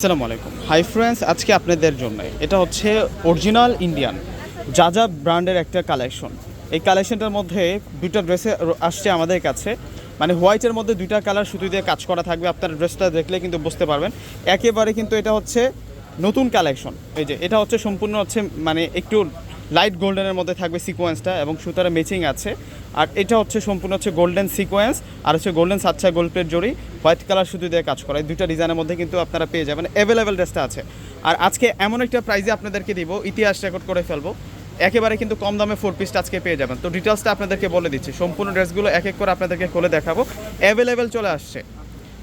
আসসালামু আলাইকুম। Hi friends, আজকে আপনাদের জন্য। এটা হচ্ছে অরিজিনাল ইন্ডিয়ান যা যা ব্র্যান্ডের একটা কালেকশন। এই কালেকশনটার মধ্যে দুইটা ড্রেসে আসছে আমাদের কাছে। মানে হোয়াইটের মধ্যে দুইটা কালার সুতো দিয়ে কাজ করা থাকবে, আপনার ড্রেসটা দেখলে কিন্তু বুঝতে পারবেন। একেবারে কিন্তু এটা হচ্ছে নতুন কালেকশন। এই যে, এটা হচ্ছে সম্পূর্ণ হচ্ছে মানে একটু লাইট গোল্ডেনের মধ্যে থাকবে সিকোয়েন্সটা এবং সুতার ম্যাচিং আছে। আর এটা হচ্ছে সম্পূর্ণ হচ্ছে গোল্ডেন সিকোয়েন্স আর হচ্ছে গোল্ডেন সাচ্চা প্লেট জড়ি হোয়াইট কালার শুধু দিয়ে কাজ করা। এই দুইটা ডিজাইনের মধ্যে কিন্তু আপনারা পেয়ে যাবেন। অ্যাভেলেবেল ড্রেসটা আছে। আর আজকে এমন একটা প্রাইজে আপনাদেরকে দিব, ইতিহাস রেকর্ড করে ফেলব। একেবারে কিন্তু কম দামে ফোর পিসটা আজকে পেয়ে যাবেন। তো ডিটেলসটা আপনাদেরকে বলে দিচ্ছি। সম্পূর্ণ ড্রেসগুলো এক এক করে আপনাদেরকে খুলে দেখাবো। অ্যাভেলেবেল চলে আসছে।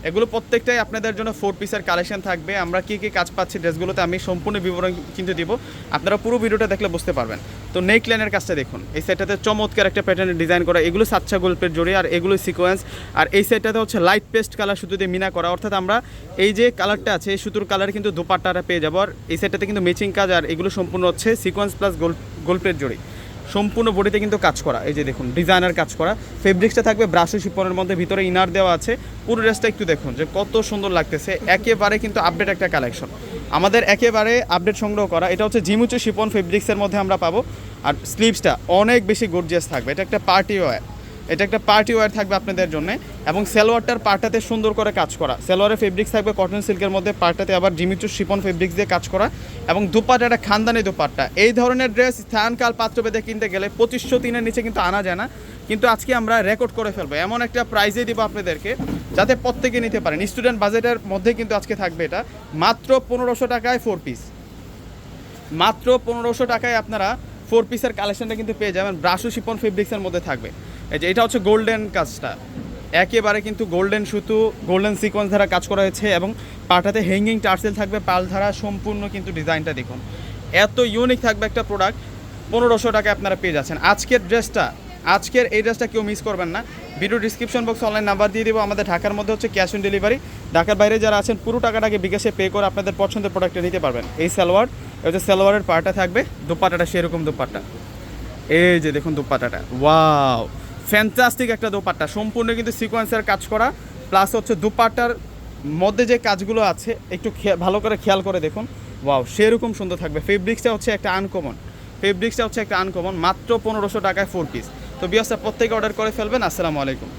এগুলো প্রত্যেকটাই আপনাদের জন্য ফোর পিসের কালেকশন থাকবে। আমরা কী কী কাজ পাচ্ছি ড্রেসগুলোতে আমি সম্পূর্ণ বিবরণ কিন্তু দিব। আপনারা পুরো ভিডিওটা দেখলে বুঝতে পারবেন। তো নেক লাইনের কাজটা দেখুন। এই সেটটাতে চমৎকার একটা প্যাটার্নের ডিজাইন করা। এগুলো সাচ্চা গল্পের জড়ি আর এগুলো সিকোয়েন্স আর এই সেটটাতে হচ্ছে লাইট পেস্ট কালার সুতো দিয়ে মিনা করা। অর্থাৎ আমরা এই যে কালারটা আছে, এই সুতোর কালার কিন্তু দুপাট্টাটা পেয়ে যাব। আর এই সেটটাতে কিন্তু ম্যাচিং কাজ আর এগুলো সম্পূর্ণ হচ্ছে সিকোয়েন্স প্লাস গোল গল্পের জড়ি। সম্পূর্ণ বডিতে কিন্তু কাজ করা। এই যে দেখুন, ডিজাইনার কাজ করা। ফেব্রিক্সটা থাকবে ব্রাশো শিপনের মধ্যে, ভিতরে ইনার দেওয়া আছে। পুরো ড্রেসটা একটু দেখুন যে কত সুন্দর লাগতেছে। একেবারে কিন্তু আপডেট একটা কালেকশন আমাদের একেবারে আপডেট সংগ্রহ করা। এটা হচ্ছে জিমুচু শিপন ফেব্রিক্সের মধ্যে আমরা পাবো। আর স্লিভসটা অনেক বেশি গর্জিয়াস থাকবে। এটা একটা পার্টি ওয়্যার এটা একটা পার্টি ওয়্যার থাকবে আপনাদের জন্য এবং সেলোয়ারটার পার্টাতে সুন্দর করে কাজ করা। সেলোয়ারের ফেব্রিক্স থাকবে কটন সিল্কের মধ্যে পার্টাতে আবার জিমিচুর শিপন ফেব্রিক্স দিয়ে কাজ করা এবং দুপাট্টাটা খানদানি দুপাট্টা। এই ধরনের ড্রেস স্থানকাল পাত্র বেঁধে কিনতে গেলে পঁচিশশো তিনের নিচে কিন্তু আনা যায় না। কিন্তু আজকে আমরা রেকর্ড করে ফেলব। এমন একটা প্রাইজে দিব আপনাদেরকে যাতে প্রত্যেকে নিতে পারেন। স্টুডেন্ট বাজেটের মধ্যে কিন্তু আজকে থাকবে এটা। মাত্র পনেরোশো টাকায় ফোর পিস মাত্র পনেরোশো টাকায় আপনারা ফোর পিসের কালেকশনটা কিন্তু পেয়ে যাবেন। ব্রাশু শিপন ফেব্রিক্সের মধ্যে থাকবে। এই যে, এটা হচ্ছে গোল্ডেন কাজটা। একেবারে কিন্তু গোল্ডেন সুতো গোল্ডেন সিকোয়েন্স ধারা কাজ করা হয়েছে এবং পাটাতে হ্যাঙ্গিং টার্সেল থাকবে, পাল ধারা সম্পূর্ণ কিন্তু ডিজাইনটা দেখুন। এত ইউনিক থাকবে একটা প্রোডাক্ট পনেরোশো টাকায় আপনারা পেয়ে যাচ্ছেন। আজকের ড্রেসটা আজকের এই ড্রেসটা কেউ মিস করবেন না। Video description box online number দিয়ে দেবো। আমাদের ঢাকার মধ্যে হচ্ছে ক্যাশ অন ডেলিভারি ঢাকার বাইরে যারা আছেন, পুরো টাকাটাকে বিকাশে পে করে আপনাদের পছন্দের প্রোডাক্টটা নিতে পারবেন। এই সালোয়ার এটা হচ্ছে সালোয়ারের পাটা থাকবে দোপাট্টাটা সেরকম দোপাট্টা। এই যে দেখুন দোপাট্টাটা ওয়াও ফ্যান্টাস্টিক একটা দোপাট্টা। সম্পূর্ণ কিন্তু সিকোয়েন্সের কাজ করা প্লাস হচ্ছে দোপাট্টার মধ্যে যে কাজগুলো আছে, একটু ভালো করে খেয়াল করে দেখুন। ওয়াও সেরকম সুন্দর থাকবে। ফেব্রিক্সটা হচ্ছে একটা আনকমন ফেব্রিক্সটা হচ্ছে একটা আনকমন মাত্র পনেরোশো টাকায় ফোর পিস তো বিয়াসটা প্রত্যেকে অর্ডার করে ফেলবেন। আসসালামু আলাইকুম।